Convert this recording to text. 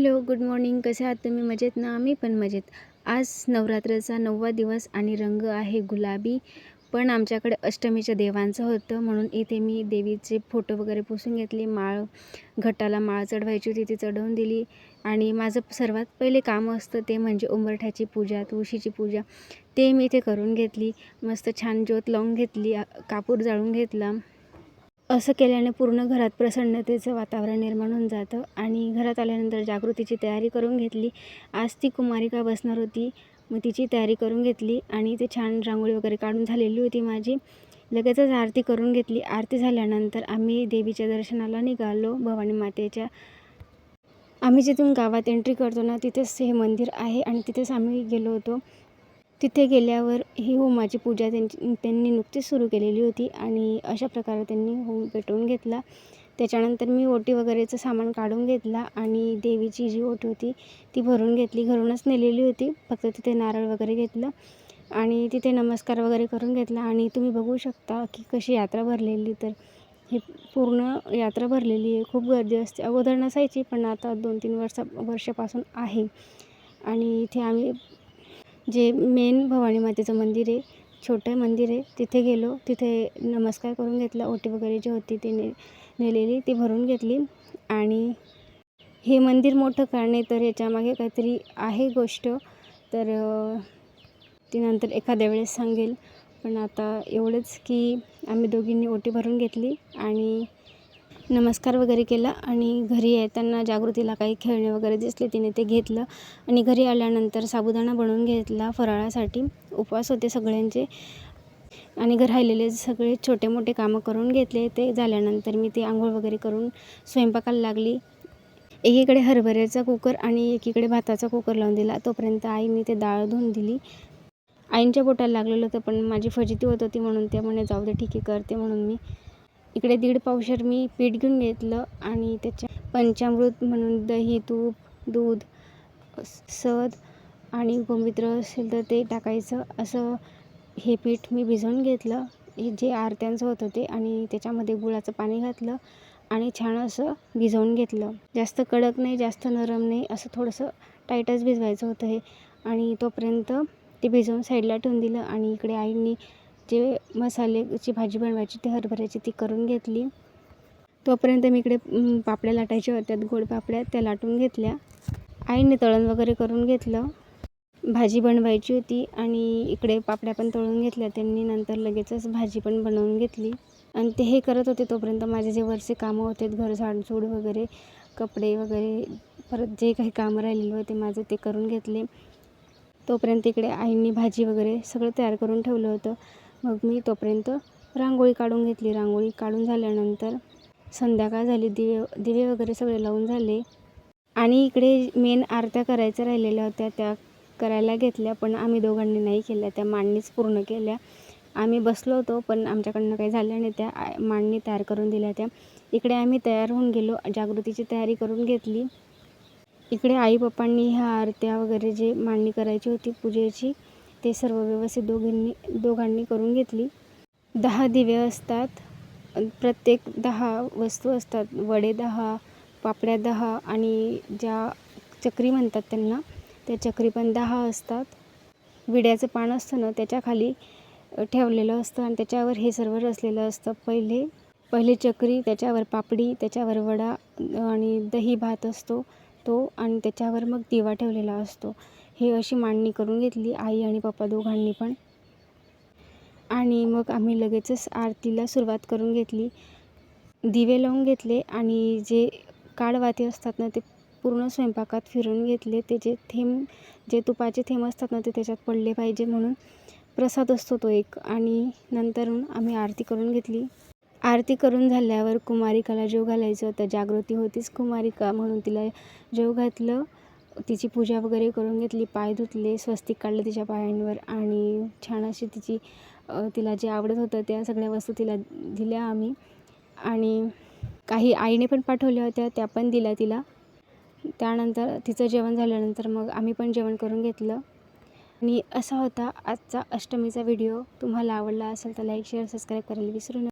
Hello good morning. कसे आहात तुम्ही? मजेत ना? आम्ही पण मजेत. आज नवरात्राचा नववा दिवस आणि रंग आहे गुलाबी पण आमच्याकडे अष्टमीच्या देवांचं होतं म्हणून इथे मी देवीचे फोटो वगैरे पुसून घेतले. माळ घटाला माळ चढवायची होती ती चढवून दिली. आणि माझं सर्वात पहिले काम असतं ते म्हणजे उंबरठ्याची पूजा तुळशीची पूजा ते मी इथे करून घेतली. मस्त छान ज्योत लावून घेतली कापूर जाळून घेतला. असं केल्याने पूर्ण घरात प्रसन्नतेचं वातावरण निर्माण होऊन जातं आणि घरात आल्यानंतर जागृतीची तयारी करून घेतली. आज ती कुमारिका बसणार होती. मग तिची तयारी करून घेतली आणि ते छान रांगोळी वगैरे काढून झालेली होती माझी. लगेचच आरती करून घेतली. आरती झाल्यानंतर आम्ही देवीच्या दर्शनाला निघालो भवानी मातेच्या. आम्ही जिथून गावात एंट्री करतो ना तिथेच हे मंदिर आहे आणि तिथेच आम्ही गेलो होतो. तिथे गेल्यावर ही होमाची पूजा त्यांची त्यांनी नुकतीच सुरू केलेली होती आणि अशा प्रकारे त्यांनी होम पेटवून घेतला. त्याच्यानंतर मी ओटी वगैरेचं सामान काढून घेतला आणि देवीची जी ओटी होती ती भरून घेतली. घरूनच नेलेली होती. फक्त तिथे नारळ वगैरे घेतलं आणि तिथे नमस्कार वगैरे करून घेतला. आणि तुम्ही बघू शकता की कशी यात्रा भरलेली. तर हे पूर्ण यात्रा भरलेली आहे. खूप गर्दी असते. अगोदर नसायची पण आता दोन तीन वर्षा वर्षापासून आहे. आणि इथे आम्ही जे मेन भवानी मातेचं मंदिर आहे छोटं मंदिर आहे तिथे गेलो तिथे नमस्कार करून घेतला ओटी वगैरे जी होती ती ने नेलेली ती भरून घेतली आणि हे मंदिर मोठं का नाही तर याच्यामागे काहीतरी आहे गोष्ट तर ती नंतर एखाद्या वेळेस सांगेल. पण आता एवढंच की आम्ही दोघींनी ओटी भरून घेतली आणि नमस्कार वगैरे केला आणि घरी येताना जागृतीला काही खेळणे वगैरे दिसले तिने ते घेतलं आणि घरी आल्यानंतर साबुदाणा बनवून घेतला फराळासाठी. उपवास होते सगळ्यांचे आणि घर राहिलेले सगळे छोटे मोठे कामं करून घेतले. ते झाल्यानंतर मी ते आंघोळ वगैरे करून स्वयंपाकाला लागली. एकीकडे हरभऱ्याचा कुकर आणि एकीकडे भाताचा कुकर लावून दिला. तोपर्यंत आईने ते डाळ धुवून दिली. आईंच्या बोटाला लागलेलं होतं पण माझी फजिती होत होती म्हणून ते म्हणे जाऊ दे ठीक आहे करते म्हणून मी. इकडे दीड पावशर मी पीठ घेऊन घेतलं आणि त्याच्या पंचामृत म्हणून दही तूप दूध सद आणि गोमित्र असेल तर ते टाकायचं. असं हे पीठ मी भिजवून घेतलं. हे जे आरत्यांचं होतं ते आणि त्याच्यामध्ये गुळाचं पाणी घातलं आणि छान असं भिजवून घेतलं. जास्त कडक नाही जास्त नरम नाही असं थोडंसं टाईटच भिजवायचं होतं हे. आणि तोपर्यंत ते भिजवून साईडला ठेवून दिलं आणि इकडे आईंनी जे मसाल्याची भाजी बनवायची ती हरभऱ्याची ती करून घेतली. तोपर्यंत मी इकडे पापड्या लाटायच्या होत्या गोड पापड्या त्या लाटून घेतल्या. आईने तळण वगैरे करून घेतलं. भाजी बनवायची होती आणि इकडे पापड्या पण तळून घेतल्या. त्यांनी नंतर लगेचच भाजी पण बनवून घेतली. आणि ते हे करत होते तोपर्यंत माझे जे वरचे कामं होते घर झाडझूड वगैरे कपडे वगैरे परत जे काही कामं राहिलेले होते माझं ते करून घेतले. तोपर्यंत इकडे आईंनी भाजी वगैरे सगळं तयार करून ठेवलं होतं. मग मी तोपर्यंत रांगोळी काढून घेतली. रांगोळी काढून झाल्यानंतर संध्याकाळ झाली. दिवे दिवे वगैरे सगळे लावून झाले. आणि इकडे मेन आरत्या करायच्या राहिलेल्या होत्या. त्या करायला घेतल्या पण आम्ही दोघांनी नाही केल्या. त्या मांडणीच पूर्ण केल्या. आम्ही बसलो होतो पण आमच्याकडनं काही झालं नाही. त्या मांडणी तयार करून दिल्या त्या. इकडे आम्ही तयार होऊन गेलो. जागृतीची तयारी करून घेतली. इकडे आई पप्पांनी ह्या आरत्या वगैरे जे मांडणी करायची होती पूजेची ते सर्व व्यवस्थित दोघींनी दोघांनी करून घेतली. दहा दिवे असतात. प्रत्येक दहा वस्तू असतात. वडे दहा पापड्या दहा आणि ज्या चक्री म्हणतात त्यांना त्या चक्री पण दहा असतात. विड्याचं पान असतं ना त्याच्याखाली ठेवलेलं असतं आणि त्याच्यावर हे सर्व रचलेलं असतं. पहिले पहिले चक्री त्याच्यावर पापडी त्याच्यावर वडा आणि दही भात असतो तो आणि त्याच्यावर मग दिवा ठेवलेला असतो. हे अशी मांडणी करून घेतली आई आणि पप्पा दोघांनी पण. आणि मग आम्ही लगेचच आरतीला सुरुवात करून घेतली. दिवे लावून घेतले आणि जे काळवाती असतात ना ते पूर्ण स्वयंपाकात फिरून घेतले. ते जे थेंब जे तुपाचे थेंब असतात ना ते त्याच्यात पडले पाहिजे म्हणून प्रसाद असतो तो एक. आणि नंतर आम्ही आरती करून घेतली. आरती करून झाल्यावर कुमारिकाला जेव घालायचं. होतं जागृती होतीच कुमारिका म्हणून तिला जेव घातलं. तिची पूजा वगैरे करून घेतली पाय धुतले स्वस्तिक काढलं तिच्या पायांवर आणि छान अशी तिची तिला जे आवडत होतं त्या सगळ्या वस्तू तिला दिल्या आम्ही. आणि काही आईने पण पाठवल्या होत्या त्या पण दिल्या तिला. त्यानंतर तिचं जेवण झाल्यानंतर मग आम्ही पण जेवण करून घेतलं. आणि असा होता आजचा अष्टमीचा व्हिडिओ. तुम्हाला आवडला असेल तर लाईक शेअर सबस्क्राईब करायला विसरू नका.